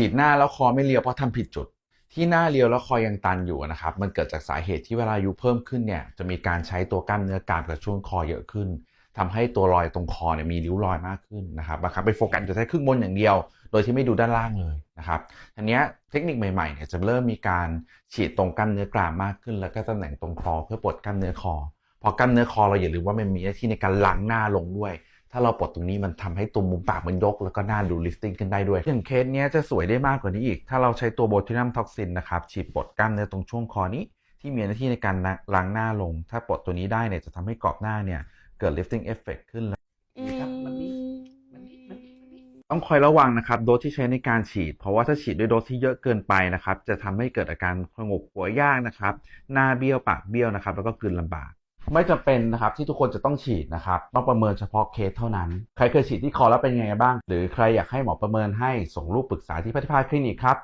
ฉีดหน้าแล้วคอไม่เรียวเพราะทำผิดจุด ที่หน้าเรียวแล้วคอยังตันอยู่นะครับ มันเกิดจากสาเหตุที่เวลาอายุเพิ่มขึ้นเนี่ยจะมีการใช้ตัวกล้ามเนื้อกามกับช่วงคอเยอะขึ้นทำให้ตัวรอยตรงคอเนี่ยมีริ้วรอยมากขึ้นนะครับบางครั้งไปโฟกัสอยู่แค่ครึ่งบนอย่างเดียว โดยที่ไม่ดูด้านล่างเลยนะครับทีนี้เทคนิคใหม่ๆเนี่ยจะเริ่มมีการฉีดตรงกล้ามเนื้อกรามมากขึ้น แล้วก็ตำแหน่งตรงคอเพื่อปลดกล้ามเนื้อคอพอกล้ามเนื้อคอเราอย่าลืมว่ามันมีหน้าที่ในการล้างหน้าลงด้วย ถ้าเราปลดตรงนี้มันทำให้ตัวมุมปากมันยก แล้วก็หน้าดูลิฟติ้งขึ้นได้ด้วย อย่างเคสเนี้ยจะสวยได้มากกว่านี้อีก ถ้าเราใช้ตัวโบทูนัมท็อกซินนะครับฉีดปลดกล้ามเนื้อตรงช่วงคอนี้ ที่มีหน้าที่ในการล้างหน้าลง ถ้าปลดตัวนี้ได้เนี่ยจะทำให้กรอบหน้าเนี่ยเกิด lifting effect ขึ้นอืครับมันมีมมันนี่มันนี่มันนี่ต้องคอยระวังนะครับโดสที่ใช้ในการฉีด เพราะว่าถ้าฉีดด้วยโดสที่เยอะเกินไปนะครับ จะทำให้เกิดอาการขงกหัวยากนะครับ หน้าเบี้ยวปากเบี้ยวนะครับ แล้วก็กลืนลำบาก ไม่จำเป็นนะครับที่ทุกคนจะต้องฉีดนะครับต้องประเมินเฉพาะเคสเท่านั้น ใครเคยฉีดที่คอแล้วเป็นไงบ้าง หรือใครอยากให้หมอประเมินให้ส่งรูปปรึกษาที่พัฒนาคลินิกครับ